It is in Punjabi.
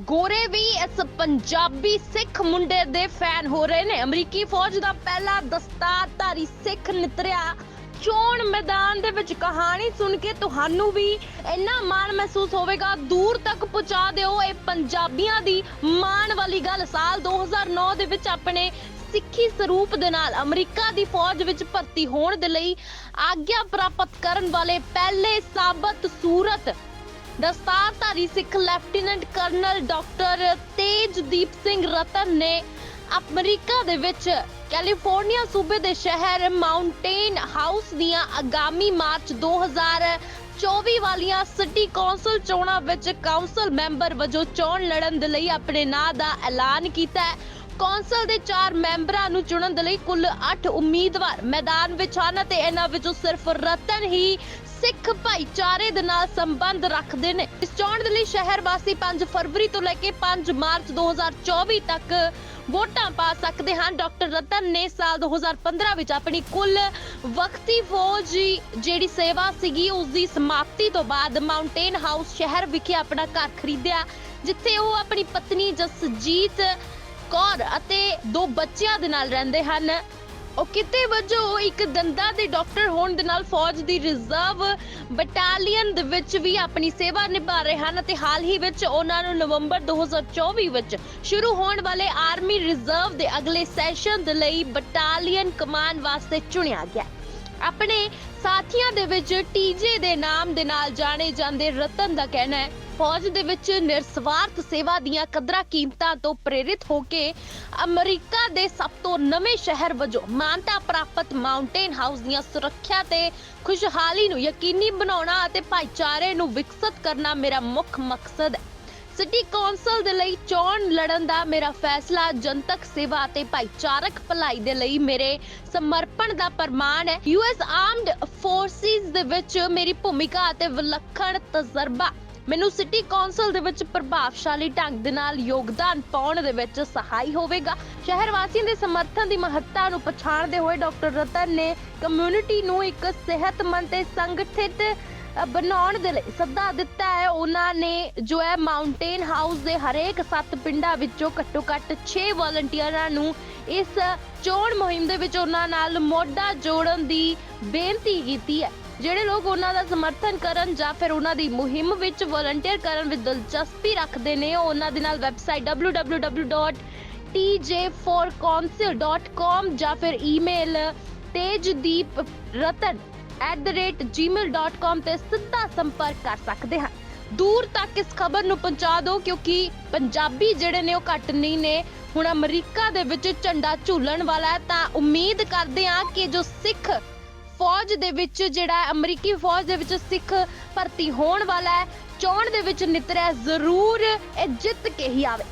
ਗੋਰੇ ਵੀ ਇਸ ਪੰਜਾਬੀ ਸਿੱਖ ਮੁੰਡੇ ਦੇ ਫੈਨ ਹੋ ਰਹੇ ਨੇ। ਅਮਰੀਕੀ ਫੌਜ ਦਾ ਪਹਿਲਾ ਦਸਤਾਰਧਾਰੀ ਸਿੱਖ ਨਿਤਰਿਆ ਚੋਣ ਮੈਦਾਨ ਦੇ ਵਿੱਚ ਕਹਾਣੀ ਸੁਣ ਕੇ ਤੁਹਾਨੂੰ ਵੀ ਇੰਨਾ ਮਾਣ ਮਹਿਸੂਸ ਹੋਵੇਗਾ। ਦੂਰ ਤੱਕ ਪਹੁੰਚਾ ਦਿਓ ਇਹ ਪੰਜਾਬੀਆਂ ਦੀ ਮਾਣ ਵਾਲੀ ਗੱਲ। ਸਾਲ 2009 ਦੇ ਵਿੱਚ ਆਪਣੇ ਸਿੱਖੀ ਸਰੂਪ ਦੇ ਨਾਲ ਅਮਰੀਕਾ ਦੀ ਫੌਜ ਵਿੱਚ ਭਰਤੀ ਹੋਣ ਦੇ ਲਈ ਆਗਿਆ ਪ੍ਰਾਪਤ ਕਰਨ ਵਾਲੇ ਪਹਿਲੇ ਸਾਬਤ ਸੂਰਤ ਦਸਤਾਰਧਾਰੀ Sikh lieutenant colonel doctor Tejdeep Singh Ratan ਨੇ ਅਮਰੀਕਾ ਦੇ ਵਿੱਚ ਕੈਲੀਫੋਰਨੀਆ ਸੂਬੇ ਦੇ ਸ਼ਹਿਰ ਮਾਊਂਟੇਨ ਹਾਊਸ ਦੀਆਂ ਆਗਾਮੀ ਮਾਰਚ 2024 ਵਾਲੀਆਂ ਸਿਟੀ ਕੌਂਸਲ ਚੋਣਾਂ ਵਿੱਚ ਕਾਉਂਸਲ ਮੈਂਬਰ ਵਜੋਂ ਚੋਣ ਲੜਨ ਦੇ ਲਈ ਆਪਣੇ ਨਾਂ ਦਾ ਐਲਾਨ ਕੀਤਾ ਹੈ। ਕੌਂਸਲ ਦੇ 4 ਮੈਂਬਰਾਂ ਨੂੰ ਚੁਣਨ ਦੇ ਲਈ ਕੁੱਲ 8 ਉਮੀਦਵਾਰ ਮੈਦਾਨ ਵਿੱਚ ਹਨ ਤੇ ਇਹਨਾਂ ਵਿੱਚੋਂ ਸਿਰਫ ਰਤਨ ਹੀ ਸਿੱਖ ਭਾਈਚਾਰੇ ਦੇ ਨਾਲ ਸੰਬੰਧ ਰੱਖਦੇ ਨੇ। ਇਸ ਚੋਣ ਦੇ ਲਈ ਸ਼ਹਿਰ ਵਾਸੀ 5 ਫਰਵਰੀ ਤੋਂ ਲੈ ਕੇ 5 ਮਾਰਚ 2024 ਤੱਕ ਵੋਟਾਂ ਪਾ ਸਕਦੇ ਹਨ। ਡਾਕਟਰ ਰਤਨ ਨੇ ਸਾਲ 2015 ਵਿੱਚ ਆਪਣੀ ਕੁੱਲ ਵਕਤੀ ਫੌਜ ਜਿਹੜੀ ਸੇਵਾ ਸੀਗੀ ਉਸ ਦੀ ਸਮਾਪਤੀ ਤੋਂ ਬਾਅਦ ਮਾਊਂਟੇਨ ਹਾਊਸ ਸ਼ਹਿਰ ਵਿਖੇ ਆਪਣਾ ਘਰ ਖਰੀਦਿਆ, ਜਿੱਥੇ ਉਹ ਆਪਣੀ ਪਤਨੀ ਜਸਜੀਤ ਕੌਰ ਅਤੇ ਦੋ ਬੱਚਿਆਂ ਦੇ ਨਾਲ ਰਹਿੰਦੇ ਹਨ। ਉਹ ਕਿਤੇ ਵਜੋਂ ਇੱਕ ਦੰਦਾਂ ਦੇ ਡਾਕਟਰ ਹੋਣ ਦੇ ਨਾਲ ਫੌਜ ਦੀ ਰਿਜ਼ਰਵ ਬਟਾਲੀਅਨ ਦੇ ਵਿੱਚ ਵੀ ਆਪਣੀ ਸੇਵਾ ਨਿਭਾ ਰਹੇ ਹਨ ਅਤੇ ਹਾਲ ਹੀ ਵਿੱਚ ਉਹਨਾਂ ਨੂੰ ਨਵੰਬਰ 2024 ਵਿੱਚ ਸ਼ੁਰੂ ਹੋਣ ਵਾਲੇ ਆਰਮੀ ਰਿਜ਼ਰਵ ਦੇ ਅਗਲੇ ਸੈਸ਼ਨ ਦੇ ਲਈ ਬਟਾਲੀਅਨ ਕਮਾਨ ਵਾਸਤੇ ਚੁਣਿਆ ਗਿਆ। ਆਪਣੇ ਸਾਥੀਆਂ ਦੇ ਵਿੱਚ ਟੀਜੇ ਦੇ ਨਾਮ ਦੇ ਨਾਲ ਜਾਣੇ ਜਾਂਦੇ ਰਤਨ ਦਾ ਕਹਿਣਾ ਹੈ। ਫੌਜ ਦੇ ਵਿੱਚ ਨਿਰਸਵਾਰਥ ਸੇਵਾ ਦੀਆਂ ਕਦਰਾਂ ਕੀਮਤਾਂ ਤੋਂ ਪ੍ਰੇਰਿਤ ਹੋ ਕੇ ਅਮਰੀਕਾ ਦੇ ਸਭ ਤੋਂ ਨਵੇਂ ਸ਼ਹਿਰ ਵਜੋਂ ਮਾਨਤਾ ਪ੍ਰਾਪਤ ਮਾਊਂਟੇਨ ਹਾਊਸ ਦੀਆਂ ਸੁਰੱਖਿਆ ਤੇ ਖੁਸ਼ਹਾਲੀ ਨੂੰ ਯਕੀਨੀ ਬਣਾਉਣਾ ਅਤੇ ਭਾਈਚਾਰੇ ਨੂੰ ਵਿਕਸਿਤ ਕਰਨਾ ਮੇਰਾ ਮੁੱਖ ਮਕਸਦ ਹੈ। ਸਿਟੀ ਕੌਂਸਲ ਦੇ ਲਈ ਚੋਣ ਲੜਨ ਦਾ ਮੇਰਾ ਫੈਸਲਾ, ਜਨਤਕ ਸੇਵਾ ਅਤੇ ਭਾਈਚਾਰਕ ਭਲਾਈ ਦੇ ਲਈ ਮੇਰੇ ਸਮਰਪਣ ਦਾ ਪ੍ਰਮਾਣ ਹੈ। ਯੂਐਸ ਆਰਮਡ ਫੋਰਸਿਸ ਦੇ ਵਿੱਚ ਮੇਰੀ ਭੂਮਿਕਾ ਅਤੇ ਵਿਲੱਖਣ ਤਜਰਬਾ। ਮੈਨੂੰ ਸਿਟੀ ਕੌਂਸਲ ਦੇ ਵਿੱਚ ਪ੍ਰਭਾਵਸ਼ਾਲੀ ਢੰਗ ਦੇ ਨਾਲ ਯੋਗਦਾਨ ਪਾਉਣ ਦੇ ਵਿੱਚ ਸਹਾਈ ਹੋਵੇਗਾ। ਸ਼ਹਿਰ ਵਾਸੀਆਂ ਦੇ ਸਮਰਥਨ ਦੀ ਮਹੱਤਤਾ ਨੂੰ ਪਛਾਣਦੇ ਹੋਏ ਡਾਕਟਰ ਰਤਨ ਨੇ ਕਮਿਊਨਿਟੀ ਨੂੰ ਇੱਕ ਸਿਹਤਮੰਦ ਤੇ ਸੰਗਠਿਤ ਬਣਾਉਣ ਦੇ ਲਈ ਸੱਦਾ ਦਿੱਤਾ ਹੈ। ਉਹਨਾਂ ਨੇ ਜੋ ਹੈ ਮਾਊਂਟੇਨ ਹਾਊਸ ਦੇ ਹਰੇਕ ਸੱਤ ਪਿੰਡਾਂ ਵਿੱਚੋਂ ਘੱਟੋ ਘੱਟ 6 ਵਲੰਟੀਅਰਾਂ ਨੂੰ ਇਸ ਚੋਣ ਮੁਹਿੰਮ ਦੇ ਵਿੱਚ ਉਹਨਾਂ ਨਾਲ ਮੋਢਾ ਜੋੜਨ ਦੀ ਬੇਨਤੀ ਕੀਤੀ ਹੈ। ਜਿਹੜੇ ਲੋਕ ਉਹਨਾਂ ਦਾ ਸਮਰਥਨ ਕਰਨ ਜਾਂ ਫਿਰ ਉਹਨਾਂ ਦੀ ਮੁਹਿੰਮ ਵਿੱਚ ਵਲੰਟੀਅਰ ਕਰਨ ਵਿੱਚ ਦਿਲਚਸਪੀ ਰੱਖਦੇ ਨੇ ਉਹਨਾਂ ਦੇ ਨਾਲ ਵੈਬਸਾਈਟ www.tj4council.com ਜਾਂ ਫਿਰ ਈਮੇਲ tejdeepratan@gmail.com ਤੇ ਸਿੱਧਾ ਸੰਪਰਕ ਕਰ ਸਕਦੇ ਹਨ ਦੂਰ ਤੱਕ ਇਸ ਖਬਰ ਨੂੰ ਪਹੁੰਚਾ ਦਿਓ ਕਿਉਂਕਿ ਪੰਜਾਬੀ ਜਿਹੜੇ ਨੇ ਉਹ ਘੱਟ ਨਹੀਂ ਨੇ। ਹੁਣ ਅਮਰੀਕਾ ਦੇ ਵਿੱਚ ਝੰਡਾ ਝੂਲਣ ਵਾਲਾ ਹੈ ਤਾਂ ਉਮੀਦ ਕਰਦੇ ਹਾਂ ਕਿ ਜੋ ਸਿੱਖ ਫੌਜ ਦੇ ਵਿੱਚ ਜਿਹੜਾ ਅਮਰੀਕੀ ਫੌਜ ਦੇ ਵਿੱਚ ਸਿੱਖ ਭਰਤੀ ਹੋਣ ਵਾਲਾ ਹੈ, ਚੋਣ ਦੇ ਵਿੱਚ ਨਿਤਰਿਆ ਜ਼ਰੂਰ ਇਹ ਜਿੱਤ ਕੇ ਹੀ ਆਵੇ।